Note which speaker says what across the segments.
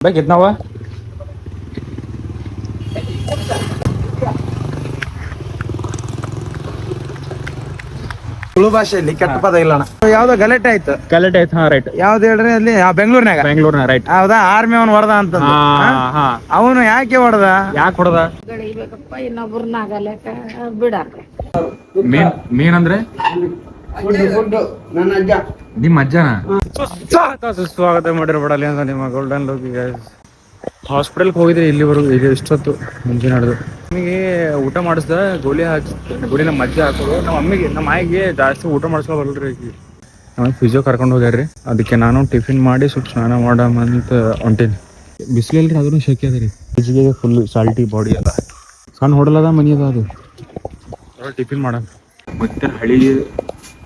Speaker 1: भाई कितना हुआ
Speaker 2: ತುಳು ಭಾಷೆಯಲ್ಲಿ ಕೆಟ್ಟ ಪದ ಇಲ್ಲ ಅಣ್ಣ ಯಾವ್ದೋ ಗಲಾಟೆ ಆಯ್ತು
Speaker 1: ಕ್ಯಾಲೆಟ್ ಆಯ್ತು ಹಾ ರೈಟ್
Speaker 2: ಯಾವ್ದು ಹೇಳ್ರಿ ಅಲ್ಲಿ ಆ, ಬೆಂಗಳೂರಿನಾಗ
Speaker 1: ಬೆಂಗಳೂರಿನ ರೈಟ್
Speaker 2: ಹೌದಾ ಆರ್ಮಿ ಅವನ್ ಹೊಡೆದ ಅಂತ
Speaker 1: ಹಾ ಹಾ
Speaker 2: ಅವನು ಯಾಕೆ ಹೊಡೆದ
Speaker 1: ಯಾಕೆ ಹೊಡೆದ
Speaker 3: ಗಳಿಬೇಕಪ್ಪ ಇನ್ನೊಬ್ರನ್ನ ಆಗಲಕ್ಕ ಬಿಡಾಕ
Speaker 1: ಮೇನ್ ಮೇನ್ ಅಂದ್ರೆ
Speaker 2: ನನ್ನ ಅಜ್ಜ.
Speaker 1: ನಿಮ್ಮ ಅಜ್ಜನ?
Speaker 2: ಸುಸ್ವಾಗತ ಬಡಲಿ ಅಂತ ನಿಮ್ಮ ಗೋಲ್ಡನ್ ಲೋಕಿ
Speaker 1: ಹಾಸ್ಪಿಟಲ್ಗೆ ಹೋಗಿದ್ರಿ ಇಲ್ಲಿವರೆಗೂ ಈಗ ಇಷ್ಟೊತ್ತು ಮುಂಚೆ ನಡೆದು. ನಮಗೆ ಊಟ ಮಾಡಿಸ್ದ ಗೋಲಿ ಹಾಕಿ ಗೋಲಿ ನಮ್ಮ ಅಜ್ಜ ಹಾಕೋದು. ನಮ್ಮ ಅಮ್ಮಿಗೆ ನಮ್ಮ ಆಯಿಗೆ ಜಾಸ್ತಿ ಊಟ ಮಾಡಿಸ್ಕೊಬಲ್ರಿ ಈಗ. ನಮ್ಮ ಫಿಸಿಯೋ ಕರ್ಕೊಂಡು ಹೋಗ್ಯಾರ್ರಿ. ಅದಕ್ಕೆ ನಾನು ಟಿಫಿನ್ ಮಾಡಿ ಸ್ವಲ್ಪ ಸ್ನಾನ ಮಾಡಮಂತ ಹೊಂಟೀನಿ. ಬಿಸಿಲಲ್ರಿ ಅದನ್ನು ಶೆಕೆ ಅದ ರೀ. ಫ್ರಿಜ್ಗೆ ಫುಲ್ ಸಾಲ್ಟಿ ಬಾಡಿ ಅದ. ಸಣ್ಣ ಹೊಡಲದ ಮನಿ ಅದ ಅದು. ಟಿಫಿನ್ ಮಾಡ ಮತ್ತೆ ಹಳಿ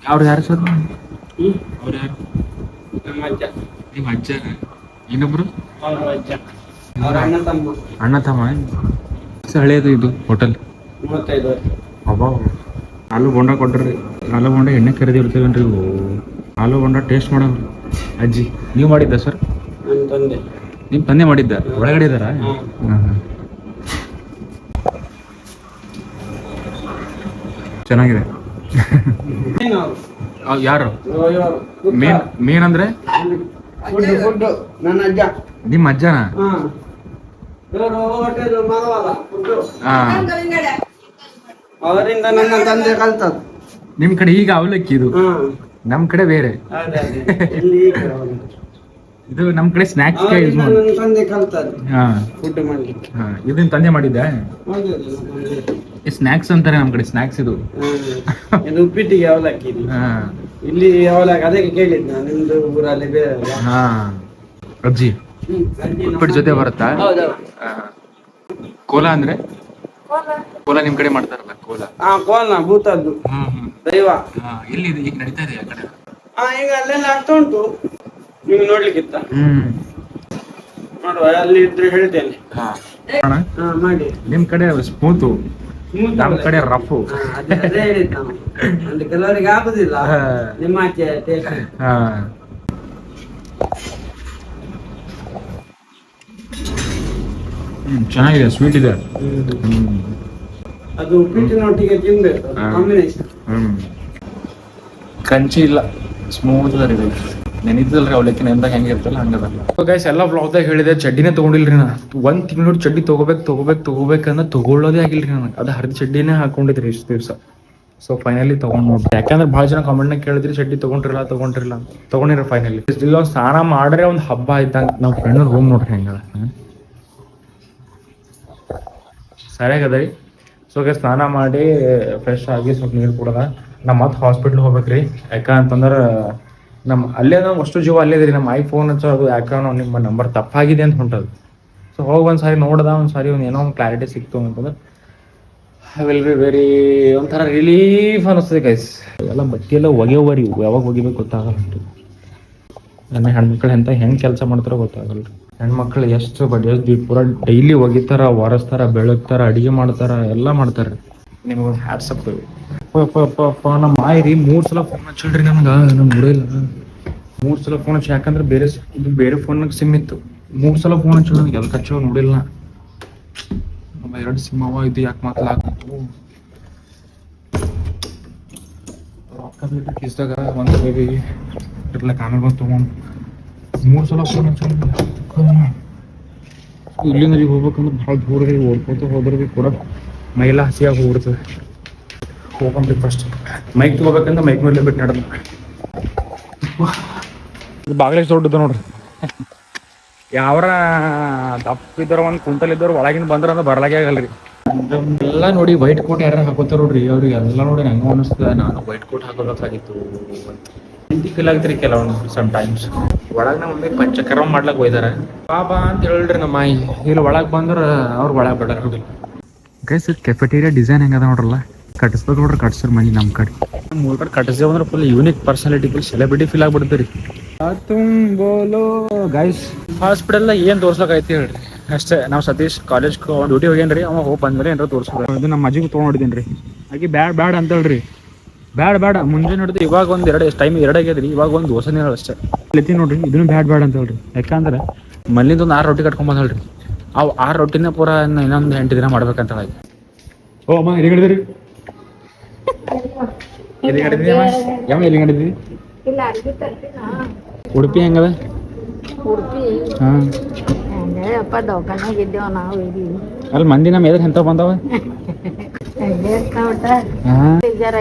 Speaker 1: ಅವ್ರು ಯಾರು ಸರ್ ಅವ್ರು ಯಾರು ನಿಮ್ಮ ಅಜ್ಜ ಇನ್ನೊಬ್ರು
Speaker 2: ಅಣ್ಣ ತಮ್ಮ
Speaker 1: ಅಣ್ಣ ತಮ್ಮ ಎಷ್ಟು ಹಳೆಯದು ಇದು ಹೋಟೆಲ್
Speaker 2: ಮೂವತ್ತೈದು
Speaker 1: ಅಬ್ಬಾ ಆಲೂ ಬೋಂಡ ಕೊಟ್ರಿ ಆಲೂ ಬೋಂಡ ಎಣ್ಣೆ ಖರೀದಿ ಇರ್ತೇವೇನ್ರಿ ಇವು ಆಲೂ ಬೋಂಡ ಟೇಸ್ಟ್ ಮಾಡೋ ಅಜ್ಜಿ ನೀವು ಮಾಡಿದ್ದ ಸರ್
Speaker 2: ನನ್ನ ತಂದೆ.
Speaker 1: ನಿಮ್ಮ ತಂದೆ ಮಾಡಿದ್ದ? ಒಳಗಡೆ ಇದ್ದಾರಾ? ಹಾಂ ಹಾಂ. ಚೆನ್ನಾಗಿದೆ. ಯಾರು? ಮೇನ್ ಮೇನ್ ಅಂದ್ರೆ
Speaker 2: ನನ್ನ ಅಜ್ಜ.
Speaker 1: ನಿಮ್ಮ ಅಜ್ಜನ?
Speaker 2: ಅವರಿಂದ ನನ್ನ ತಂದೆ ಕಲ್ತದ್ದು.
Speaker 1: ನಿಮ್ಮ ಕಡೆ ಈಗ ಅವಲಕ್ಕಿ ಇದು.
Speaker 2: ನಮ್
Speaker 1: ನಮ್ಮ ಕಡೆ ಬೇರೆ. ಇದು ನಮ್ ಕಡೆ
Speaker 2: ಸ್ನಾಕ್ಸ್ ತಂದೆ ಕಲ್ತದ್ದು. ಫುಡ್ ಮಾಡ್ಲಿಕ್ಕೆ.
Speaker 1: ಹಾಂ. ಇದನ್ನ ತಂದೆ ಮಾಡಿದ್ದೆ ಸ್ನ್ಯಾಕ್ಸ್ ಅಂತಾರೆ ನಮ್ ಕಡೆ ಸ್ನ್ಯಾಕ್ಸ್ ಇದು.
Speaker 2: ಇದು ಉಪ್ಪಿಟ್ಟಿಗೆ ಅವಲಕ್ಕಿ ಇದು
Speaker 1: ಹಾಂ.
Speaker 2: ಇಲ್ಲಿ ಅವಲಕ್ಕಿ ಅದಕ್ಕೆ ಕೇಳಿದ್ ನಾನು ನಿಮ್ದು ಊರಲ್ಲಿ ಬೇರೆ ಅಲ್ಲ
Speaker 1: ಹಾಂ. ಅಜ್ಜಿ ಉಪ್ಪಿಟ್ಟು ಜೊತೆ ಬರುತ್ತಾ?
Speaker 2: ಹೌದೌದು
Speaker 1: ಹಾ. ಕೋಲ ಅಂದ್ರೆ? ಕೋಲ. ನಿಮ್ ಕಡೆ ಮಾಡ್ತಾರಲ್ಲ ಕೋಲಾ?
Speaker 2: ಹಾ ಕೋಲಾ ಭೂತದ್ದು.
Speaker 1: ಹ್ಮ್ ಹ್ಮ್.
Speaker 2: ದೈವ.
Speaker 1: ಹಾ, ಎಲ್ಲಿ ಇದು? ಈಗ ನಡೀತಾ ಇದೆ ಆ ಕಡೆ?
Speaker 2: ಹಾ ಈಗ ಅಲ್ಲೆಲ್ಲ ಆಗ್ತಾ ಉಂಟು. ನಿಮ್ಗೆ ನೋಡ್ಲಿಕ್ಕಿತ್ತ?
Speaker 1: ಹ್ಮ್.
Speaker 2: ನೋಡುವ ಅಲ್ಲಿ ಇದ್ರೆ ಹೇಳ್ತೇನೆ.
Speaker 1: ಹಾ. ಅಣ್ಣ,
Speaker 2: ಹಾ ಮಾಡಿ.
Speaker 1: ನಿಮ್ ಕಡೆ ಸ್ಮೂತು. ನಮ್ ಕಡೆ ರಫು.
Speaker 2: ಅದೇ ಹೇಳಿದ್ ನಾವು ಅಂದ್ರೆ ಕೆಲವರಿಗೆ ಆಗುದಿಲ್ಲ. ನಿಮ್ಮ ಆಚೆ ಟೇಸ್ಟ್
Speaker 1: ಹಾ. ಚೆನ್ನಾಗಿದೆ ಸ್ವೀಟ್ ಇದೆ.
Speaker 2: ಅದು ಉಪ್ಪಿಟ್ಟಿನೊಟ್ಟಿಗೆ ತಿನ್ಬೇಕು. ಕಾಂಬಿನೇಷನ್
Speaker 1: ಹ್ಮ್. ಕಂಚಿ ಇಲ್ಲ. ಸ್ಮೂತ್ ಇದು ನೆನಿತಲ್ರಿ ಅವಲಕ್ಕಿ ನೆನ್ದಾಗ ಹೆಂಗೆ ಇರ್ತಲ್ಲ ಹಂಗದ ಗೈಸ್ ಎಲ್ಲ ಬ್ಲಾಗ್ದಾಗ ಹೇಳಿದೆ, ಚಡ್ಡಿನೇ ತಗೊಂಡಿಲ್ರಿ ನಾ ಒಂದ್ ತಿಂಗಳು ಚಡ್ಡಿ ತಗೋಬೇಕು ತಗೋಬೇಕು ತಗೋಬೇಕಂದ್ರೆ ತಗೊಳ್ಳೋದೇ ಆಗಿಲ್ರಿ ನನಗೆ. ಅದು ಹರಿದ ಚಡ್ಡಿನೇ ಹಾಕೊಂಡಿದ್ರಿ ಇಷ್ಟು ದಿವಸ. ಸೊ ಫೈನಲಿ ತಗೊಂಡ್ ನೋಡ್ರಿ. ಯಾಕಂದ್ರೆ ಭಾಳ ಜನ ಕಾಮೆಂಟ್ನಾಗ ಕೇಳಿದ್ರಿ, ಚಡ್ಡಿ ತಗೊಂಡಿರಲ್ಲ, ತಗೊಂಡ್ರಿಲ್ಲ ತಗೊಂಡಿರ ಫೈನಲಿ ಇಲ್ಲ ಸ್ನಾನ ಮಾಡ್ರೆ ಒಂದು ಹಬ್ಬ ಇದ್ದಂಗ ನಾವು ಫ್ರೆಂಡ್ ರೂಮ್ ನೋಡ್ರಿ ಹೆಂಗ ಸರಿಯಾಗದ ರೀ. ಸೊ ಈಗ ಸ್ನಾನ ಮಾಡಿ ಫ್ರೆಶ್ ಆಗಿ ಸ್ವಲ್ಪ ನೀರು ಕೊಡದ. ನಮ್ಮ ಮತ್ತೆ ಹಾಸ್ಪಿಟ್ಲ್ ಹೋಗ್ಬೇಕ್ರಿ. ಯಾಕ ಅಂತಂದ್ರೆ ನಮ್ಮ ಅಲ್ಲೇ ನಾವು ಅಷ್ಟು ಜೀವ ಅಲ್ಲೇ ಇದ್ರಿ ನಮ್ಮ ಐಫೋನ್ ಅಂತ ಅದು ಯಾಕೆ ನಾವು ನಿಮ್ಮ ನಂಬರ್ ತಪ್ಪಾಗಿದೆ ಅಂತ ಹೊಂಟದು. ಸೊ ಹೋಗಿ ಒಂದು ಸಾರಿ ನೋಡ್ದ ಒಂದು ಸಾರಿ ಒಂದು ಏನೋ ಒಂದು ಕ್ಲಾರಿಟಿ ಸಿಕ್ತು ಅಂತಂದ್ರೆ ಐ ವಿಲ್ ಬಿ ವೆರಿ ಒಂಥರ ರಿಲೀಫ್ ಅನಿಸ್ತದೆ ಗೈಸ್ ಎಲ್ಲ ಬಟ್ಟೆ ಎಲ್ಲ ಒಗೆವರಿ ಯಾವಾಗ ಒಗಿಬೇಕು ಗೊತ್ತಾಗಲ್ಲ ನನ್ನ ಹೆಣ್ಮಕ್ಳು ಎಂತ ಹೆಂಗೆ ಕೆಲಸ ಮಾಡ್ತಾರೋ ಗೊತ್ತಾಗಲ್ಲ ಹೆಣ್ಮಕ್ಳು ಎಷ್ಟು ಬಡ್ಡಿ ಎಷ್ಟು ಪೂರ ಡೈಲಿ ಒಗಿತಾರ ಒರೆಸ್ತಾರ ಬೆಳಗ್ತಾರ ಅಡಿಗೆ ಮಾಡ್ತಾರ ಎಲ್ಲ ಮಾಡ್ತಾರೆ. ನಿಮಗೆ ಹ್ಯಾಟ್ಸಪ್ ನಮ್ಮ ಮಾಯಿರಿ ಮೂರ್ ಸಲ ಫೋನ್ ಹಚ್ಚಿಳ್ರಿ ನನ್ಗ ನನ್ ನೋಡಿಲ್ಲ. ಮೂರ್ ಸಲ ಫೋನ್ ಹಚ್ಚಿ, ಯಾಕಂದ್ರೆ ಬೇರೆ ಇದು ಬೇರೆ ಫೋನ್ನಾಗ ಸಿಮ್ ಇತ್ತು. ಮೂರ್ ಸಲ ಫೋನ್ ಹಚ್ಚಿ ನನಗೆ ಎಲ್ಲಿ ಹಚ್ಚೋ ನೋಡಿಲ್ಲ. ನಮ್ಮ ಎರಡು ಸಿಮ್ ಅವ, ಇದು ಯಾಕೆ ಮಾತಾಡಾಕಂತು ರೊಕ್ಕ ಬೇಕು ಕಿಸ್ದಾಗ, ಒಂದು ಬೇಬಿ ಇರ್ಲ, ಆಮೇಲೆ ಬಂದು ತಗೊಂಡು. ಮೂರು ಸಲ ಫೋನ್ ಹಚ್ಕೊಂಡು ಇಲ್ಲಿಂದ ಹೋಗ್ಬೇಕಂದ್ರೆ ಭಾಳ ದೂರ ಓಡ್ಕೊತ ಹೋದ್ರೆ ಕೂಡ ಮೈಲ ಹಸಿಯಾಗಿ ಹೋಗ್ಬಿಡ್ತದೆ. ಹೋಗಂಬ್ರಿ ಫಸ್ಟ್ ಮೈಕ್ ತಗೋಬೇಕಂದ್ರೆ ಮೈಕ್ ಮೇಲೆ ಬಿಟ್ಟು ನಡೆದ ಬಾಗ್ಲೇಶ್ ದೊಡ್ಡದ ನೋಡ್ರಿ. ಯಾವ್ರ ದಪ್ಪ ಇದ್ದವ್ರ ಒಂದ್ ಕುಂಟಲ್ ಇದ್ದವ್ರು ಒಳಗಿನ ಬಂದ್ರ ಅಂದ್ರೆ ಬರ್ಲಾಗೆ ಆಗಲ್ರಿ. ಎಲ್ಲ ನೋಡಿ ವೈಟ್ ಕೋಟ್ ಯಾರು ಹಾಕೋತಾರ ನೋಡ್ರಿ. ಅವ್ರಿಗೆ ಎಲ್ಲ ನೋಡಿ ಹೆಂಗ ಅನಿಸ್ತದ ನಾನು ವೈಟ್ ಕೋಟ್ ಹಾಕೋಬೇಕಾಗಿತ್ತು. ಫೀಲ್ ಆಗ್ತಿರಿ ಕೆಲವೊಂದು ಸಮ್ ಟೈಮ್ಸ್ ಒಳಗ್ ನಮ್ಮ ಮಮ್ಮಿ ಪಂಚಕರ್ಮ ಮಾಡ್ಲಕ್ ಹೋಯ್ದಾರ. ಬಾಬಾ ಅಂತ ಹೇಳ್ರಿ ನಮ್ಮ ಮಾಯಿ. ಇಲ್ಲಿ ಒಳಗ್ ಬಂದ್ರ ಅವ್ರು ಒಳಗ್ ಬಿಡಾರ ಗೈಸ್ ಕೆಫೆಟೇರಿಯಾ ಡಿಸೈನ್ ಹೆಂಗದ ನೋಡ್ರಲ್ಲ? ಕಟ್ಟಿಸ್ಬೇಕು ನೋಡ್ರಿ ಕಟ್ಸರ್ ಮನಿ ನಮ್ ಕಡೆ. ಮೂರ್ ಕಡೆ ಕಟ್ಟಿಸ್ತೇವೆ ಅಂದ್ರೆ full unique personality full celebrity feel ಆಗ್ಬಿಡ್ತೀರಿ ತುಮ್ ಬೋಲೋ ಗೈಸ್ ಹಾಸ್ಪಿಟಲ್ ಏನ್ ತೋರ್ಸಕ್ ಹೇಳ್ರಿ? ಅಷ್ಟೇ ನಾವು ಸತೀಶ್ ಕಾಲೇಜ್ ಡ್ಯೂಟಿ ಹೋಗ್ಯಾನ್ರಿ ಅವ ಹೋಗಿ ಬಂದ್ಮೇಲೆ ಏನಾರ ತೋರಿಸ್ಬೇಕು. ಅದು ನಮ್ಮ ಅಜ್ಜಿಗೆ ತೊಗೊಂಡಿದ್ದೀನಿ ರೀ ಆಗಿ ಬ್ಯಾಡ್ ಬ್ಯಾಡ್ ಅಂತ ಹೇಳ್ರಿ ಬ್ಯಾಡ್ ಬ್ಯಾಡ. ಮುಂಜಾನೆ ನೋಡಿದ್ರೆ ಇವಾಗ ಒಂದು ಎರಡು ಟೈಮ್ ಎರಡು ಆಗ್ಯದ್ರಿ ಇವಾಗ ಒಂದು ದೋಸೆ ನೀರು ಅಷ್ಟೇ. ಎತ್ತಿ ನೋಡ್ರಿ ಇದನ್ನು ಬ್ಯಾಡ್ ಬ್ಯಾಡ್ ಅಂತ ಹೇಳ್ರಿ ಯಾಕಂದ್ರೆ ಮಲ್ಲಿಂದ ಒಂದು ಆರು ರೊಟ್ಟಿ ಕಟ್ಕೊಂಡ್ ಹೇಳ್ರಿ. ಅವು ಆರು ರೊಟ್ಟಿನ ಪೂರ ಇನ್ನ ಇನ್ನೊಂದು ಎಂಟು ದಿನ ಮಾಡ್ಬೇಕಂತ ಹೇಳಿ. ಓ ಅಮ್ಮ ಹಿಡಿದ್ರಿ? ಎಲ್ಲಿ ಅಮ್ಮ ಯಾವ ಎಲ್ಲಿ
Speaker 3: ತರ್ತೀನ
Speaker 1: ಉಡುಪಿ ಹೆಂಗದ?
Speaker 3: ಉಡುಪಿ.
Speaker 1: ಹಾ.
Speaker 3: ಅಪ್ಪ ದವಾಖಾನ್ಯಾಗ ಇದ್ದೇವ ನಾವು ಇಲ್ಲಿ.
Speaker 1: ಅಲ್ಲಿ ಮಂದಿ ನಮ್ಮ ಎದ್ರ ಎಂತ ಬಂದವ?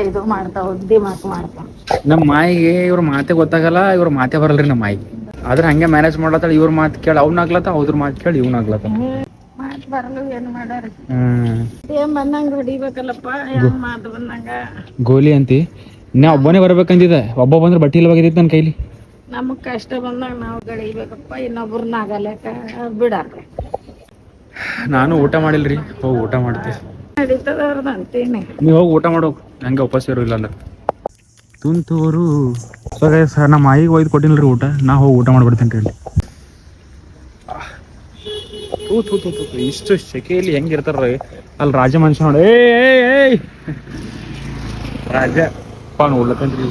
Speaker 3: ಇದು ಮಾಡ್ತಾವ ದಿಮಾಕ್ ಮಾಡ್ತಾವ
Speaker 1: ನಮ್ಮ ಮಾಯಿಗೆ ಇವ್ರ ಮಾತೆ ಗೊತ್ತಾಗಲ್ಲ ಇವ್ರ ಮಾತೆ ಬರಲ್ರಿ ನಮ್ಮ ಮಾಯಿಗೆ. ಆದ್ರೆ ಹಂಗೆ ಮ್ಯಾನೇಜ್ ಮಾಡ್ಲತ್ತಾಳ ಇವ್ರ ಮಾತು ಕೇಳಿ ಅವ್ನ ಆಗ್ಲತ್ತ ಅವ್ರ ಮಾತು ಕೇಳಿ ಇವ್ನ ಆಗ್ಲತ್ತ
Speaker 3: ಮಾತ್ ಬರಲು ಏನ್ ಮಾಡಾರಿ
Speaker 1: ಹ್ಮ್.
Speaker 3: ಬಂದಂಗ ಹೊಡಿಬೇಕಲ್ಲಪ್ಪ ಮಾತು ಬಂದಂಗ
Speaker 1: ಗೋಲಿ ಅಂತಿ ನಾ ಒಬ್ಬನೇ ಬರ್ಬೇಕಂದಿದ್ದೆ ಒಬ್ಬ ಬಂದ್ರೆ ಬಟ್ಟಿ ಇಲ್ಲವಾಗಿದ್ದಿತ್ತು ನನ್ನ ಕೈಲಿ
Speaker 3: ನಮಗ್ ಕಷ್ಟ ಬಂದಾಗ ನಾವು ಗಳಿಬೇಕಪ್ಪ ಇನ್ನೊಬ್ರನ್ನ ಆಗಲ್ಯಾಕ ಬಿಡಾರ
Speaker 1: ನಾನು ಊಟ ಮಾಡಿಲ್ರಿ ಹೋಗಿ ಊಟ ಮಾಡ್ತೀನಿ
Speaker 3: ನಡೀತದ ಅವ್ರದ್ದು ಅಂತೀನಿ
Speaker 1: ನೀವು ಹೋಗಿ ಊಟ ಮಾಡೋ ಹಂಗೆ ವಾಪಸ್ ಇರೋ ಇಲ್ಲ ಅಂದ್ರೆ ತುಂತೂರು ಸೊ ಸರ್ ನಮ್ಮ ಆಯಿಗೆ ಒಯ್ದು ಕೊಟ್ಟಿಲ್ರಿ ಊಟ ನಾ ಹೋಗಿ ಊಟ ಮಾಡ್ಬಿಡ್ತೇನೆ ರೀ ತೂ ತೂ ತೂ ತೂ ಇಷ್ಟು ಸೆಕೆಯಲ್ಲಿ ಹೆಂಗಿರ್ತಾರ ಅಲ್ಲಿ ರಾಜ ಮನುಷ್ಯ ನೋಡಿ ಏ ಏಯ್, ಏಯ್ ರಾಜ ಪಾ ನೋಡ್ಲತ್ತಂದ್ರಿ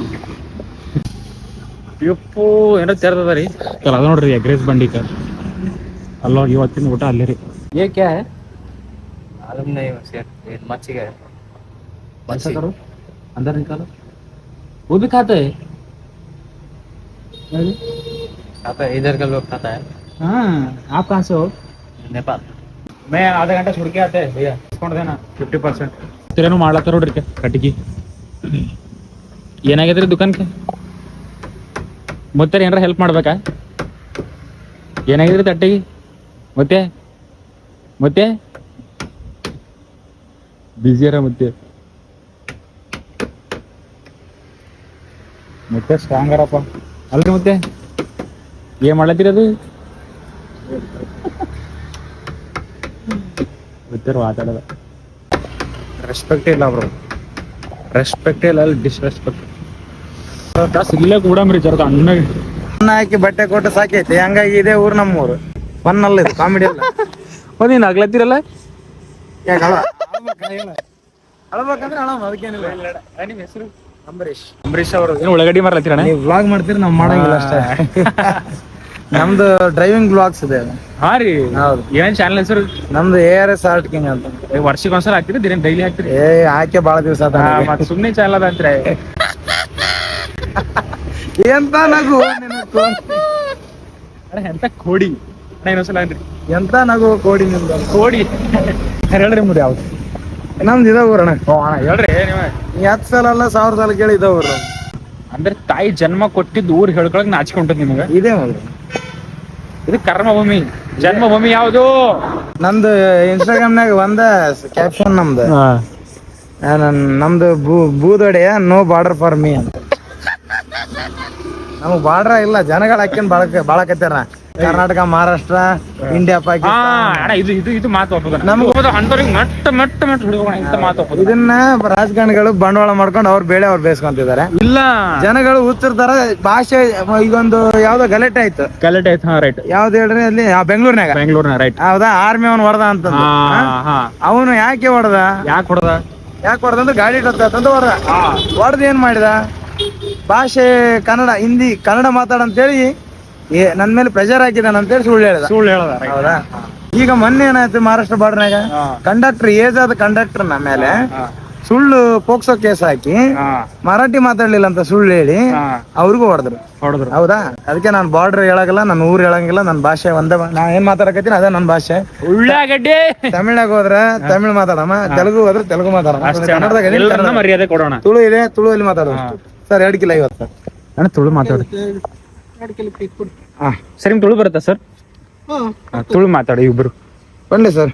Speaker 1: ಯಪ್ಪು ಏನೋ ತೆರೆದದ ರೀ ಅಲ್ಲ ಅದು ನೋಡ್ರಿ ಎಗ್ರೇಸ್ ಬಂಡಿಕ ಅಲ್ಲೋಗಿ ಇವತ್ತಿನ ಊಟ ಅಲ್ಲೇ ರೀ ಏ ಕ್ಯಾ ಹೈ
Speaker 4: मालूम नहीं उसे ये मच्छी का है
Speaker 1: अच्छा करो अंदर निकालो वो भी खाते हैं
Speaker 4: खाता है इधर का लोग खाता है
Speaker 1: हाँ आप कहाँ से हो
Speaker 4: नेपाल
Speaker 1: ಮೇ ಆಧ ಗಂಟೆ ಸುಡ್ಕೆ ಆತೆ ಭಯ್ಯ ಇಸ್ಕೊಂಡ್ದೇನ ಫಿಫ್ಟಿ ಪರ್ಸೆಂಟ್ ತಿರೇನು ಮಾಡ್ಲತ್ತಾರ ನೋಡ್ರಿ ಕಟ್ಟಿಗೆ. ಏನಾಗ್ಯದ್ರಿ ದುಕಾನ್ಕೆ? ಮತ್ತೆ ಏನಾರ ಹೆಲ್ಪ್ ಮಾಡ್ಬೇಕಾ? ಏನಾಗಿದ್ರಿ ತಟ್ಟಿಗೆ? ಮತ್ತೆ? ಮತ್ತೆ? ಬಿಸಿಯಾರ ಮತ್ತೆ. ಮತ್ತೆ ಸ್ಟ್ರಾಂಗರಪ್ಪ ಅಲ್ರಿ ಮತ್ತೆ? ಏನ್ ಮಾಡ್ಲತ್ತೀರಿ ಅದು? ಮಾತಾಡೋದ ರೆಸ್ಪೆಕ್ಟ್ ಇಲ್ಲ ಬ್ರೋ ರೆಸ್ಪೆಕ್ಟ್ ಇಲ್ಲ ಅಲ್ಲಿ ಡಿಸ್ರೆಸ್ಪೆಕ್ಟ್ ಕೂಡ ಕೂಡಮ್ರಿ ಜರ ಅಣ್ಣಗೆ
Speaker 5: ಹಾಕಿ ಬಟ್ಟೆ ಕೊಟ್ಟು ಸಾಕೈತಿ ಹಂಗಾಗಿ ಇದೇ ಊರು ನಮ್ಮೂರು. ಫನ್ ಅಲ್ಲ ಇದು ಕಾಮಿಡಿ ಅಲ್ಲ.
Speaker 1: ಓ ನೀನು ಆಗ್ಲತ್ತೀರಲ್ಲ
Speaker 5: ಯಾಕೆ ಅಳ ಅಳಬೇಕಂದ್ರೆ ಅಳಮ ಅದಕ್ಕೇನಿಲ್ಲ.
Speaker 1: ನಿಮ್ಮ ಹೆಸರು?
Speaker 5: ಅಂಬರೀಶ್
Speaker 1: ಅಂಬರೀಶ್ ಅವರು ಏನು ಉಳ್ಳಾಗಡ್ಡಿ ಮಾರ್ಲತ್ತೀರಣ್ಣ
Speaker 5: ನೀವು ವ್ಲಾಗ್ ಮಾಡ್ತೀರಿ ನಾವು ಮಾಡಂಗಿಲ್ಲ ಅಷ್ಟೇ. ನಮ್ದು ಡ್ರೈವಿಂಗ್ ಬ್ಲಾಗ್ಸ್ ಇದೆ.
Speaker 1: ಹಾ ರೀ.
Speaker 5: ಹೌದು.
Speaker 1: ಏನ್ ಚಾನಲ್ ಹೆಸರು?
Speaker 5: ನಮ್ದು A R S art king ಅಂತ.
Speaker 1: ವರ್ಷಕ್ಕೆ ಒಂದ್ಸಲ ಹಾಕ್ತೀರಿ? ದಿನ ಡೈಲಿ ಹಾಕ್ತೀರಿ?
Speaker 5: ಏ ಹಾಕೆ ಬಾಳ ದಿವಸ.
Speaker 1: ಮತ್ತೆ ಸುಮ್ಮನೆ ಚಾನಲ್ ಅದ ಅಂತ್ರ.
Speaker 5: ಎಂತ ನಗು?
Speaker 1: ಅರೆ ಎಂತ ಕೋಡಿ? ಅಣ್ಣ ಇನ್ನೊಂದ್ಸಲ ಅನ್ರಿ
Speaker 5: ಎಂತ ನಗು ಕೋಡಿ ನಿಮ್ದು?
Speaker 1: ಕೋಡಿ. ಹೇಳ್ರಿ ಮುರಿ ಯಾವ್ದು?
Speaker 5: ನಮ್ದು ಇದ ಊರಣ
Speaker 1: ಓ ಅಣ್ಣ ಹೇಳ್ರಿ ನೀವು.
Speaker 5: ಹತ್ತು ಸಲ ಅಲ್ಲ ಸಾವಿರ ಸಲ ಕೇಳಿ ಇದ ಊರು.
Speaker 1: ಅಂದ್ರೆ ತಾಯಿ ಜನ್ಮ ಕೊಟ್ಟಿದ್ದು ಊರ್ ಹೇಳ್ಕೊಳಕ್ ನಾಚಿಕೊಂಡ್ ನಿಮ್ಗೆ?
Speaker 5: ಇದೇ ಒಂದು.
Speaker 1: ಇದು ಕರ್ಮಭೂಮಿ. ಜನ್ಮಭೂಮಿ ಯಾವುದು?
Speaker 5: ನಂದು ಇನ್ಸ್ಟಾಗ್ರಾಮ್ನಾಗ ಒಂದ ಕ್ಯಾಪ್ಷನ್ ನಮ್ದು. ಆ, ನನ್- ನಮ್ದು ಭೂ ಭೂದೊಡೆಯ ನೋ ಬಾರ್ಡರ್ ಫಾರ್ ಮೀ ಅಂತ. ನಮಗ್ ಬಾರ್ಡರ್ ಇಲ್ಲ ಜನಗಳ ಹಾಕ್ಯನ್ ಬಾಳಕ ಬಾಳಕತ್ತಾರ ಕರ್ನಾಟಕ ಮಹಾರಾಷ್ಟ್ರ ಇಂಡಿಯಾ ಪಾಕಿಸ್ತಾನ.
Speaker 1: ಇದು ಇದು ಇದು ಮಾತು ಒಪ್ಪದ
Speaker 5: ನಮ್ಗ್-
Speaker 1: ನಮ್ಗೆ ಅಂತವ್ರಿಗೆ ಮಟ್ಟ ಮಟ್ಟ ಮಟ್ಟ ಹಿಡಿಯೋಣ ಇಂಥ ಮಾತು ಒಪ್ಪದ
Speaker 5: ಇದನ್ನ ರಾಜಕಾರಣಿಗಳು ಬಂಡವಾಳ ಮಾಡ್ಕೊಂಡು ಅವ್ರ ಬೇಳೆ ಅವ್ರು ಬೇಯಿಸ್ಕೊಂತಿದ್ದಾರೆ.
Speaker 1: ಇಲ್ಲ.
Speaker 5: ಜನಗಳು ಹುಚ್ಚಿರ್ತಾರ ಭಾಷೆ ಈಗೊಂದು ಯಾವ್ದೋ ಗಲಾಟೆ ಆಯ್ತು.
Speaker 1: ಗಲಾಟೆ ಆಯ್ತು ಹಾ ರೈಟ್
Speaker 5: ಯಾವ್ದು ಹೇಳ್ರಿ ಅಲ್ಲಿ? ಬೆಂಗಳೂರಿನಾಗ
Speaker 1: ಬೆಂಗಳೂರಿನ ರೈಟ್
Speaker 5: ಹೌದಾ? ಆರ್ಮಿ ಅವನ್ ಹೊಡೆದ ಅಂತ
Speaker 1: ಹಾ ಹಾ?
Speaker 5: ಅವನು ಯಾಕೆ ಹೊಡೆದ?
Speaker 1: ಯಾಕೆ ಹೊಡೆದ?
Speaker 5: ಯಾಕೆ ಹೊಡೆದ ಅಂದ್ರೆ ಗಾಡಿ ಹೊಡೆದ. ಹೊಡೆದ ಹೊಡೆದ ಏನ್ ಮಾಡಿದ? ಭಾಷೆ ಕನ್ನಡ ಹಿಂದಿ ಕನ್ನಡ ಮಾತಾಡಂತೇಳಿ ಏ ನನ್ ಮೇಲೆ ಪ್ರೆಷರ್ ಹಾಕಿದಾನ ಅಂತೇಳಿ ಸುಳ್ಳು ಹೇಳ್ದ.
Speaker 1: ಸುಳ್ಳು ಹೇಳದ.
Speaker 5: ಹೌದಾ? ಈಗ ಮೊನ್ನೆ ಏನಾಯ್ತು ಮಹಾರಾಷ್ಟ್ರ ಬಾರ್ಡರ್ನಾಗ ಕಂಡಕ್ಟರ್ ಏಜ್ ಆದ ಕಂಡಕ್ಟರ್ನ ಮೇಲೆ ಸುಳ್ಳು ಪೋಕ್ಸೋ ಕೇಸ್ ಹಾಕಿ ಮರಾಠಿ ಮಾತಾಡ್ಲಿಲ್ಲ ಅಂತ ಸುಳ್ಳು ಹೇಳಿ ಅವ್ರಿಗೂ ಹೊಡೆದ್ರು.
Speaker 1: ಹೊಡೆದ್ರು.
Speaker 5: ಹೌದಾ? ಅದಕ್ಕೆ ನಾನು ಬಾರ್ಡರ್ ಹೇಳಾಗಲ್ಲ ನನ್ನ ಊರ್ ಹೇಳಂಗಿಲ್ಲ ನನ್ನ ಭಾಷೆ ಒಂದೇ ನಾ ಏನ್ ಮಾತಾಡಕತ್ತೀನಿ ಅದೇ ನನ್ನ ಭಾಷೆ.
Speaker 1: ಉಳ್ಳಾಗಡ್ಡಿ.
Speaker 5: ತಮಿಳಾಗ ಹೋದ್ರ ತಮಿಳ್ ಮಾತಾಡಮ್ಮ ತೆಲುಗು ಹೋದ್ರೆ ತೆಲುಗು ಮಾತಾಡಮ್ಮ.
Speaker 1: ತುಳು ಇದೆ
Speaker 5: ತುಳು ಇದೆ ತುಳುವಲ್ಲಿ ಮಾತಾಡೋದು ಸರ್ ಎರಡು ಕಿಲೋ ಐವತ್ತು.
Speaker 1: ಅಣ್ಣ ತುಳು ಮಾತಾಡಿ. ಹಾ ಸರ್ ನಿಮ್ ತುಳು ಬರುತ್ತಾ ಸರ್? ಹಾ, ತುಳು ಮಾತಾಡಿ ಇಬ್ರು.
Speaker 5: ಬನ್ನಿ ಸರ್.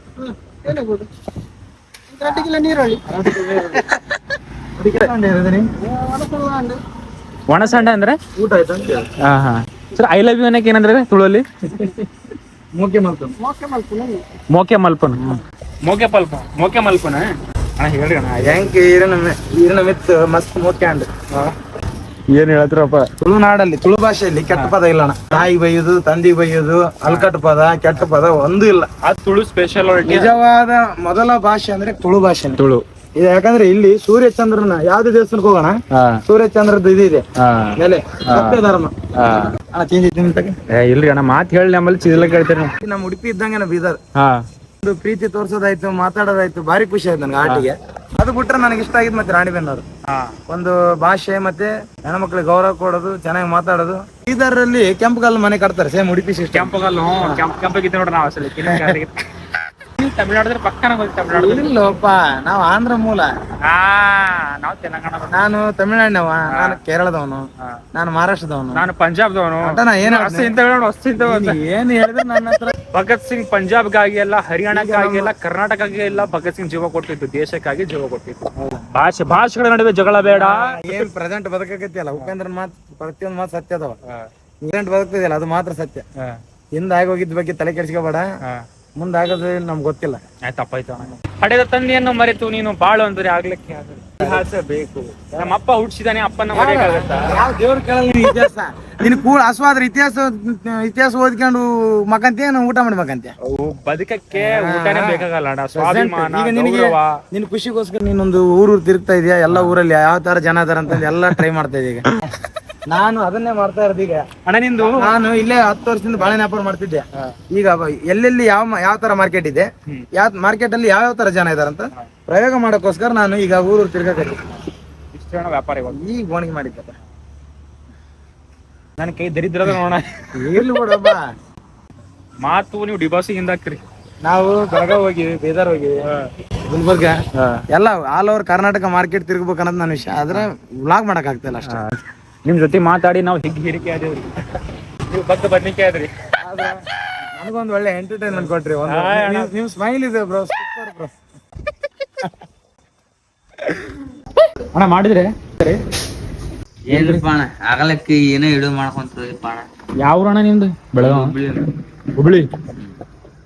Speaker 1: ಒಣಸಂಡ ಅಂದ್ರೆ?
Speaker 5: ಊಟ ಆಯ್ತು
Speaker 1: ಹಾ ಹಾ. ಸರ್ ಐ ಲವ್ ಯು ಅನ್ನಕ್ಕೆ ಏನಂದ್ರೆ ತುಳುವಲ್ಲಿ
Speaker 5: ಮೋಕೆ ಮಲ್ಪನ್.
Speaker 1: ಮೋಕೆ ಮಲ್ಪನ್ ಮೋಕೆ ಪಲ್ಪ ಮೋಕೆ ಮಲ್ಪನ? ಅಣ್ಣ ಹೇಳ್ರಿ ಅಣ್ಣ.
Speaker 5: ಹೆಂಗೆ ಈರಿನ ಈರಿನ ಮಿತ್ ಮಸ್ತ್ ಮೋಕೆ ಅಂಡ್
Speaker 1: ಏನ್ ಹೇಳತ್ರಪ್ಪ?
Speaker 5: ತುಳುನಾಡಲ್ಲಿ ತುಳು ಭಾಷೆಯಲ್ಲಿ ಕೆಟ್ಟ ಪದ ಇಲ್ಲ ಅಣ್ಣ. ತಾಯಿ ಬೈಯೋದು ತಂದಿ ಬೈಯೋದು ಅಲ್ಕಟ್ ಪದ ಕೆಟ್ಟ ಪದ ಒಂದು ಇಲ್ಲ.
Speaker 1: ಆ ತುಳು ಸ್ಪೆಷಲ್
Speaker 5: ನಿಜವಾದ ಮೊದಲ ಭಾಷೆ ಅಂದ್ರೆ ತುಳು ಭಾಷೆ
Speaker 1: ತುಳು.
Speaker 5: ಇದು ಯಾಕಂದ್ರೆ ಇಲ್ಲಿ ಸೂರ್ಯಚಂದ್ರನ ಯಾವ್ದು ದೇವಸ್ಥಾನಕ್ಕೆ ಹೋಗೋಣ
Speaker 1: ಸೂರ್ಯಚಂದ್ರದ
Speaker 5: ಸೂರ್ಯಚಂದ್ರದ್ದು ಇದು ಇದೆ.
Speaker 1: ಹಾ.
Speaker 5: ನೆಲೆ ಸತ್ಯ ಧರ್ಮ.
Speaker 1: ಹಾ.
Speaker 5: ಚೇಂಜ್ ಐತಿ ತಗೆ
Speaker 1: ಏ ಇಲ್ರಿ ಅಣ್ಣ ಮಾತು ಹೇಳಿ ನಮ್ಮಲ್ಲಿ ಚಿದಲ ಕೇಳ್ತೀರಿ ನೀವು.
Speaker 5: ನಮ್ಮ ಉಡುಪಿ ಇದ್ದಂಗೆ ಬೀದರ್.
Speaker 1: ಹಾ.
Speaker 5: ಒಂದು ಪ್ರೀತಿ ತೋರ್ಸೋದಾಯ್ತು ಮಾತಾಡೋದಾಯ್ತು ಭಾರಿ ಖುಷಿ ಆಯ್ತು ನನಗೆ ಆಟಿಗೆ ಅದು ಬಿಟ್ರೆ ನನಗೆ ಇಷ್ಟ ಆಗಿದ್ ಮತ್ತೆ ರಾಣಿಬೆನ್ನವರು ಒಂದು ಭಾಷೆ ಮತ್ತೆ ಹೆಣ್ಮಕ್ಳಿಗೆ ಗೌರವ ಕೊಡೋದು ಚೆನ್ನಾಗಿ ಮಾತಾಡೋದು. ಇದರಲ್ಲಿ ಕೆಂಪುಗಲ್ಲು ಮನೆ ಕಟ್ತಾರೆ ಸೇಮ್ ಉಡುಪಿ ಸಿಸ್ಟಮ್
Speaker 1: ಕೆಂಪಗಲ್ಲು ಕೆಂಪು ಕೆಂಪಗಿತ್ತು ನೋಡ್ರಿ ನಾವು ಅಸಲಿ. ತಮಿಳ್ನಾಡಿದ್ರೆ ಪಕ್ಕನ ಹೋಗಿ ತಮಿಳ್ನಾಡು
Speaker 5: ಇಲ್ಲಪ್ಪ ನಾವು ಆಂಧ್ರ ಮೂಲ.
Speaker 1: ಹಾ ನಾವು ತೆಲಂಗಾಣ
Speaker 5: ನಾನು ತಮಿಳ್ನಾಡಿನವ ನಾನು ಕೇರಳದವನು. ನಾನು ಮಹಾರಾಷ್ಟ್ರದವನು.
Speaker 1: ನಾನು ಪಂಜಾಬ್ದವನು.
Speaker 5: ನಾ ಏನ್
Speaker 1: ಇಂತ
Speaker 5: ಏನ್ ಹೇಳಿದ್ರೆ ನನ್ನ ಹತ್ರ?
Speaker 1: ಭಗತ್ ಸಿಂಗ್ ಪಂಜಾಬ್ಗಾಗಿ ಎಲ್ಲ ಹರಿಯಾಣಕ್ಕಾಗಿ ಎಲ್ಲ ಕರ್ನಾಟಕಕ್ಕೆ ಎಲ್ಲ ಭಗತ್ ಸಿಂಗ್ ಜೀವ ಕೊಟ್ಟಿತ್ತು ದೇಶಕ್ಕಾಗಿ ಜೀವ ಕೊಟ್ಟಿತ್ತು ಭಾಷೆ ಭಾಷೆಗಳ ನಡುವೆ ಜಗಳ ಬೇಡ.
Speaker 5: ಏನ್ ಪ್ರೆಸೆಂಟ್ ಬದುಕಕತ್ತಿಯಲ್ಲ ಉಪೇಂದ್ರ ಮಾತ್ ಪ್ರತಿಯೊಂದು ಮಾತು ಸತ್ಯ ಅದಾವ. ಪ್ರೆಸೆಂಟ್ ಬದುಕ್ತಿದೆಯಲ್ಲ ಅದು ಮಾತ್ರ ಸತ್ಯ. ಹಿಂದೆ ಆಗೋಗಿದ್ದ ಬಗ್ಗೆ ತಲೆ ಕೆಡಿಸ್ಕೋಬೇಡ. ಮುಂದೆ ಆಗೋದು ನಮ್ಗೆ ಗೊತ್ತಿಲ್ಲ.
Speaker 1: ಆಯ್ತು ಪಡೆದ ಹಡೆದ ತಂದೆಯನ್ನು ಮರೆತು ನೀನು ಬಾಳು ಅಂದ್ರೆ ಆಗ್ಲಿಕ್ಕೆ ಆಗಲ್ಲ. ಇತಿಹಾಸ ಬೇಕು. ನಮ್ಮ ಅಪ್ಪ ಹುಟ್ಟಿಸಿದಾನೆ ಅಪ್ಪನ ಮರೆಯಕ್ಕಾಗತ್ತಾ
Speaker 5: ಯಾವ ದೇವ್ರ ಕೇಳಲ್ಲ ನೀನ್ ಇತಿಹಾಸ? ನಿನ್ ಕೂಡ ಹಸುವಾದ್ರೆ ಇತಿಹಾಸ ಇತಿಹಾಸ ಓದ್ಕೊಂಡು ಮಕಂತೆ ಊಟ ಮಾಡ್ಬೇಕಂತೆ
Speaker 1: ಅವು ಬದುಕಕ್ಕೆ ಊಟನೇ ಬೇಕಾಗಲ್ಲ ಅಣ್ಣ. ಸ್ವಾಭಿಮಾನ
Speaker 5: ಈಗ ನಿನಗೆ
Speaker 1: ಗೌರವ.
Speaker 5: ನಿನ್ ಖುಷಿಗೋಸ್ಕರ ನೀನೊಂದು ಊರು ತಿರುಗ್ತಾ ಇದೆಯಾ? ಎಲ್ಲ ಊರಲ್ಲಿ ಯಾವ ತರ ಜನ ಅದಾರ ಅಂತ ಎಲ್ಲ ಟ್ರೈ ಮಾಡ್ತಾ ಇದೀಯ ಈಗ. ನಾನು ಅದನ್ನೇ ಮಾಡ್ತಾ ಇರೋದು ಈಗ.
Speaker 1: ಅಣ್ಣ ನಿಂದು?
Speaker 5: ನಾನು ಇಲ್ಲೇ ಹತ್ತು ವರ್ಷದಿಂದ ಬಾಳೆ ವ್ಯಾಪಾರ ಮಾಡ್ತಿದ್ದೆ. ಈಗ ಎಲ್ಲೆಲ್ಲಿ ಯಾವ ಯಾವ ತರ ಮಾರ್ಕೆಟ್ ಇದೆ ಯಾವ ಮಾರ್ಕೆಟ್ ಅಲ್ಲಿ ಯಾವ ಯಾವ ತರ ಜನ ಇದಾರಂತ ಪ್ರಯೋಗ ಮಾಡೋಕ್ಕೋಸ್ಕರ ನಾನು ಈಗ ಊರು ತಿರ್ಗಾಕಿ
Speaker 1: ಇಷ್ಟು ಜನ ವ್ಯಾಪಾರ ಇವಾಗ.
Speaker 5: ಈಗ ಗೋಣಿಗೆ ಮಾಡಿದ್ದೆ
Speaker 1: ನನ್ನ ಕೈ ದರಿದ್ರದ ನೋಡೋಣ.
Speaker 5: ಇರ್ಲಿ ಬಿಡಪ್ಪ.
Speaker 1: ಮಾತು ನೀವು ಡಿಬಾಸಿಗೆ ಹಾಕ್ರಿ.
Speaker 5: ನಾವು ಬೆಳಗಾವ್ ಹೋಗಿವಿ ಬೇದಾರ್ ಹೋಗಿವಿ ಗುಲ್ಬರ್ಗ. ಎಲ್ಲ ಆಲ್ ಓವರ್ ಕರ್ನಾಟಕ ಮಾರ್ಕೆಟ್ ತಿರ್ಗ್ಬೇಕು ಅನ್ನೋದು ನನ್ನ ವಿಷಯ. ಆದ್ರೆ ವ್ಲಾಗ್ ಮಾಡಕ್ ಆಗ್ತಿಲ್ಲ ಅಷ್ಟೇ.
Speaker 1: ನಿಮ್ ಜೊತೆ ಮಾತಾಡಿ ನಾವು ಹಿಗ್ ಹಿರಿಕೆ ಆದೇವ್ರಿ ನೀವು ಬಗ್ಗ ಬದ್ನಿಕೆ ಆದ್ರಿ.
Speaker 5: ನನಗೊಂದು ಒಳ್ಳೆ ಎಂಟರ್ಟೈನ್ಮೆಂಟ್ ಕೊಟ್ರಿ. ಒಂದು. ನಿಮ್- ಸ್ಮೈಲ್ ಇದೆ ಬ್ರೋ ಸೂಪರ್ ಬ್ರೋ
Speaker 1: ಅಣ್ಣ ಮಾಡಿದ್ರೆ?
Speaker 4: ಏನ್ರಿ ಅಣ್ಣ ಆಗಲಕ್ಕೆ ಏನೋ ಇಡು ಮಾಡ್ಕೊಂತ ಅಣ್ಣ?
Speaker 1: ಯಾವ ಅಣ್ಣ ನಿಮ್ದು? ಬೆಳಗಾವ್ ಹುಬ್ಳಿ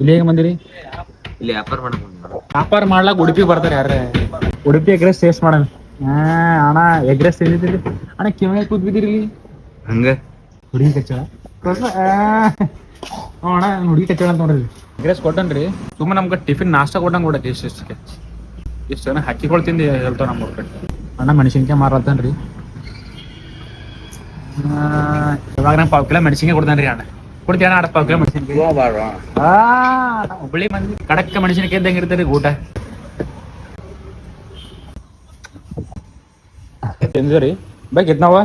Speaker 1: ಇಲ್ಲಿ ಹೇಗೆ ಬಂದಿರಿ?
Speaker 4: ಇಲ್ಲಿ ವ್ಯಾಪಾರ ಮಾಡ್ಕೊಂಡು
Speaker 1: ವ್ಯಾಪಾರ ಮಾಡ್ಲಾಕ ಉಡುಪಿ ಬರ್ತಾರೆ ಯಾರ ಉಡುಪಿ ಎಗ್ರೆಸ್ ಟೇಸ್ಟ್ ಮಾಡೋಣ. ಹಾ ಅಣ್ಣ ಎಗ್ರೆಸ್ ತಿಂದಿದ್ದೀರಿ ಅಣ್ಣ ಕಿವಿ ಕೂತ್ ಬಿದ್ದೀರಿ ಇಲ್ಲಿ
Speaker 4: ಹಂಗ
Speaker 1: ಹುಡುಗಿ ಕಚ್ಚಳ ಹ್ಞೂ ಅಣ್ಣ ನಾನ್ ಹುಡುಗಿ ಕಚ್ಚಳ ಅಂತ ನೋಡ್ರಿ ಎಗ್ರೆಸ್ ಕೊಟ್ಟನ್ರಿ ಸುಮ್ಮನೆ ನಮ್ಗೆ ಟಿಫಿನ್ ನಾಷ್ಟ ಕೊಟ್ಟಂಗೆ ಕೊಡಕ್ಕೆ ಎಷ್ಟು ಎಷ್ಟಕ್ಕೆ ಇಷ್ಟು ಜನ ಹಕ್ಕಿಗಳು ತಿಂದು ಹೇಳ್ತಾವ ನಮ್ಮ ಕಡೆ ಅಣ್ಣ ಮೆಣಸಿನ್ಕಾಯಿ ಮಾರತ್ತನ್ರಿ ಇವಾಗ ನಾನು ಪಾವ್ ಕಿಲೋ ಮೆಣಸಿನ್ಕಾಯಿ ಕೊಡ್ತಾನ್ರಿ ಅಣ್ಣ ಕೊಡ್ತೀಯ ಅಣ್ಣ ಪಾವ್ ಕಿಲೋ ಮೆಣಸಿನ್ಕಾಯಿ ಆ ನಾವ್ ಹುಬ್ಳಿ ಮಂದಿ ಕಡಕ್ಕ ಮೆಣಸಿನಕಾಯಿ ಇದ್ದಂಗೆ ಇರ್ತಾರೆ ಊಟ ತಿಂದ್ರಿ ಬೇಕಿತ್ ನಾವ?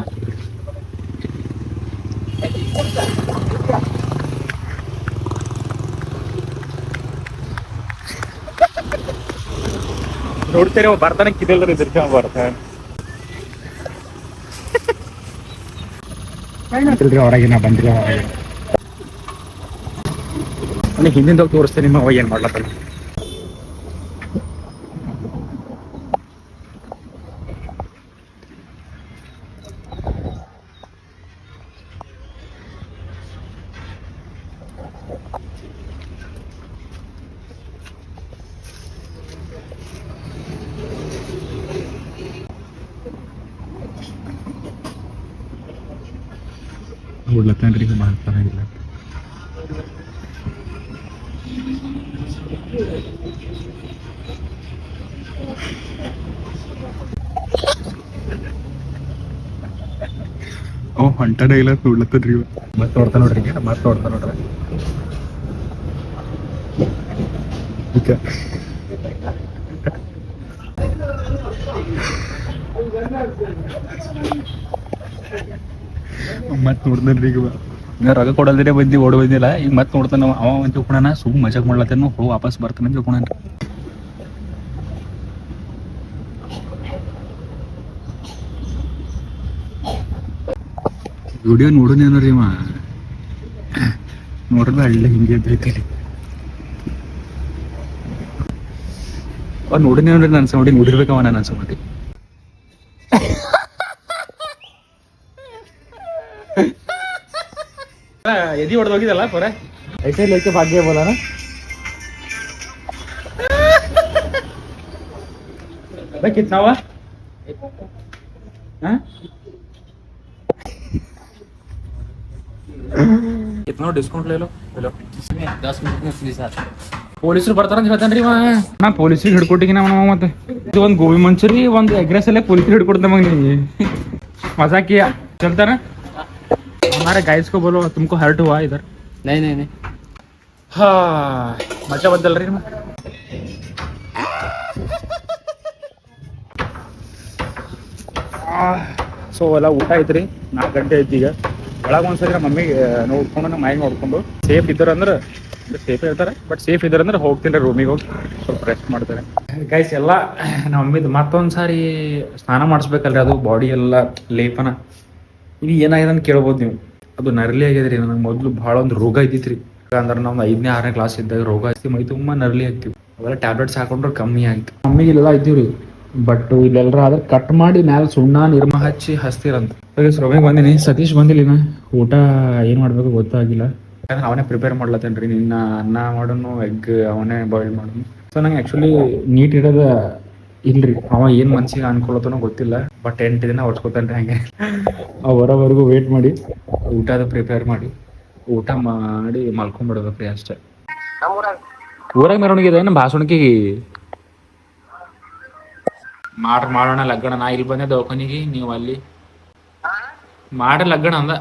Speaker 1: ನೋಡ್ತೀರಿ ಅವ ಬರ್ತಾನೆ ಕಿದಲ್ರಿ ಇದ್ರಿ ಬರ್ತಾನೆ ಇಲ್ರಿ ಹೊರಗೆ ನಾ ಬಂದಿಲ್ಲ. ಹೊರಗೆ ನನಗೆ ಹಿಂದಿಂದ ತೋರಿಸ್ತೇನೆ ನಿಮ್ಮ ಅವಾಗ ಏನ್ ಮಾಡ್ಲತ್ತಾನ. ನೋಡ್ಲತ್ತಾನ್ರಿ ಮಾಡ್ತಾನಿಲ್ಲ ಅವ್ ಹೊಂಟನ ಇಲ್ಲ ನೋಡ್ಲತ್ತನ್ರಿ ಮತ್ತೆ ನೋಡ್ತಾ ನೋಡ್ರಿ ಈಗ ಮತ್ತೆ ನೋಡ್ತಾ ನೋಡ್ರಿ ಈಗ ಮತ್ತೆ ನೋಡ್ದನ್ರಿ ಈಗ. ನಾ ರೊಕ್ಕ ಕೊಡಲ್ದಿರೇ ಬಂದಿ ಓಡ್ ಬಂದಿಲ್ಲ. ಈಗ ಮತ್ತೆ ನೋಡ್ತಾನ ಅವ ಅಂತ ತಿಳ್ಕೊಳಣ ಸುಮ್ ಮಜಾಕ್ ಮಾಡ್ಲತ್ತೇನು ಹೋಗಿ ವಾಪಸ್ ಬರ್ತಾನೆ ಅಂತ ತಿಳ್ಕೊಳನ್ರಿ ವಿಡಿಯೋ ನೋಡೋನೇನ್ರಿ ಮಾ ನೋಡ್ರಿ ಹಳ್ಳಿ ಹಿಂಗೆ ಬೇಕಲ್ಲಿ ಅವ್ರು ನೋಡಿನೇನ್ರಿ ನನ್ನ ಸೌಂಡಿ ನೋಡಿರ್ಬೇಕವ ನನ್ನ ಸೌಂಡಿ ಎದಿ ಹೊಡೆದು ಹೋಗಿದಲ್ಲ ಪರ ಐಸೆ ಲೇಕೆ ಭಾಗ್ಯ ಬೋಲಾನ ಬೇಕಿತ್ತು ನಾವ ಇತ್ತು ಡಿಸ್ಕೌಂಟ್ ಲೇಲೋ ಲೇಲೋ
Speaker 4: दस मिनट में पुलिस आता है
Speaker 1: ಪೊಲೀಸರು ಬರ್ತಾರ ಅಂತ ಹೇಳ್ತಾನ್ರಿ ಇವ ನಾ ಪೊಲೀಸ್ರಿಗೆ ಹಿಡ್ಕೊಟ್ಟಿಗೆ ನಾವು ಮತ್ತೆ ಇದು ಒಂದು ಗೋಬಿ ಮಂಚೂರಿ ಒಂದು ಎಗ್ ರೈಸ್ ಅಲ್ಲೇ ಪೊಲೀಸರು ಹಿಡ್ಕೊಡ್ತ ಮಗ ನೀ ಮಜಾಕಿ ಚಲ್ತಾರ हमारे गाइस को बोलो तुमको हर्ट हुआ इधर
Speaker 4: नहीं नहीं नहीं
Speaker 1: ಹಾ ಮಜಾ ಬದ್ದಲ್ರಿ ನಿಮ್ಮ ಸೊ ಎಲ್ಲ ಊಟ ಐತ್ರಿ ನಾಲ್ಕು ಗಂಟೆ ಐತಿ ಈಗ ಒಳಗೆ ಒಂದ್ಸರಿ ನಮ್ಮ ಮಮ್ಮಿಗೆ ನೋಡ್ಕೊಂಡು ನಮ್ಮ ಮೈಗೆ ನೋಡ್ಕೊಂಡು ಸೇಫ್ ಇದ್ದಾರೆ ಅಂದ್ರೆ ಸೇಫ್ ಇರ್ತಾರೆ ಬಟ್ ಸೇಫ್ ಇದ್ದಾರೆ ಅಂದ್ರೆ ಹೋಗ್ತೀನಿ ರೀ ರೂಮಿಗೆ ಹೋಗಿ ಸ್ವಲ್ಪ ರೆಸ್ಟ್ ಮಾಡ್ತಾರೆ ಗೈಸ್ ಎಲ್ಲ ನಮ್ಮ ಮಮ್ಮಿದು ಮತ್ತೊಂದು ಸಾರಿ ಸ್ನಾನ ಮಾಡಿಸ್ಬೇಕಲ್ರಿ ಅದು ಬಾಡಿ ಎಲ್ಲ ಲೇಪನ ಇದು ಏನಾಗಿದೆ ಅಂತ ಕೇಳ್ಬೋದು ನೀವು ಅದು ನರ್ಲಿ ಆಗ್ಯದ್ರಿ. ನನಗೆ ಮೊದಲು ಭಾಳ ಒಂದು ರೋಗ ಇದ್ದಿತ್ರಿ. ಅಂದ್ರೆ ನಾವು ಐದನೇ, ಆರನೇ ಕ್ಲಾಸ್ ಇದ್ದಾಗ ರೋಗ ಹಚ್ಚಿ ಮೈ ತುಂಬಾ ನರ್ಲಿ ಆಗ್ತಿವಿ ಅವೆಲ್ಲ ಟ್ಯಾಬ್ಲೆಟ್ಸ್ ಹಾಕೊಂಡ್ರೆ ಕಮ್ಮಿ ಆಯ್ತು. ಮಮ್ಮಿಗೆ ಇಲ್ಲೆಲ್ಲ ಇದ್ದೀವ್ರಿ. ಬಟ್ ಇಲ್ಲೆಲ್ಲರ ಆದ್ರೆ ಕಟ್ ಮಾಡಿ ಮ್ಯಾಲ ಸುಣ್ಣ, ನಿರ್ಮ ಹಚ್ಚಿ ಹಸ್ತಿರಂತ. ಶ್ರಮಿಗೆ ಬಂದಿನಿ. ಸತೀಶ್ ಬಂದಿಲ್ಲ ಊಟ ಏನ್ ಮಾಡ್ಬೇಕು ಗೊತ್ತಾಗಿಲ್ಲ. ಯಾಕಂದ್ರೆ ಅವನೇ ಪ್ರಿಪೇರ್ ಮಾಡ್ಲತ್ತೇನ್ರಿ. ನಿನ್ನ ಅನ್ನ ಮಾಡೋನು ಎಗ್ ಅವನೇ ಬಾಯ್ಲ್ ಮಾಡೋನು. ಸೊ ನಂಗೆ ಆಕ್ಚುಲಿ ನೀಟ್ ಇಡೋದ ಇಲ್ರಿ, ಅವ ಏನ್ ಮನ್ಸಿಗೆ ಅನ್ಕೊಳತನೋ ಗೊತ್ತಿಲ್ಲ ಬಟ್ ಎಂಟು ದಿನ ಹೊಡ್ಸ್ಕೊತಾನ್ರಿ ಹಂಗೆ. ಆ ಬರೋವರೆಗೂ ವೇಟ್ ಮಾಡಿ, ಊಟದ ಪ್ರಿಪೇರ್ ಮಾಡಿ, ಊಟ ಮಾಡಿ ಮಲ್ಕೊಂಡ್ಬಿಡ್ಬೇಕ್ರಿ ಅಷ್ಟೇ. ಊರಾಗ ಮೆರವಣಿಗೆ ಇದೆ ಬಾಸುಣಿಕೆಗೆ ಮಾಡ್ರಿ ಮಾಡೋಣ ಲಗ್ಗಣ, ನಾ ಇಲ್ಲಿ ಬಂದೆ ದವಾಖಾನಿಗೆ, ನೀವು ಅಲ್ಲಿ. ಮಾಡ್ರಿ ಲಗ್ಗಣ ಅಂದ.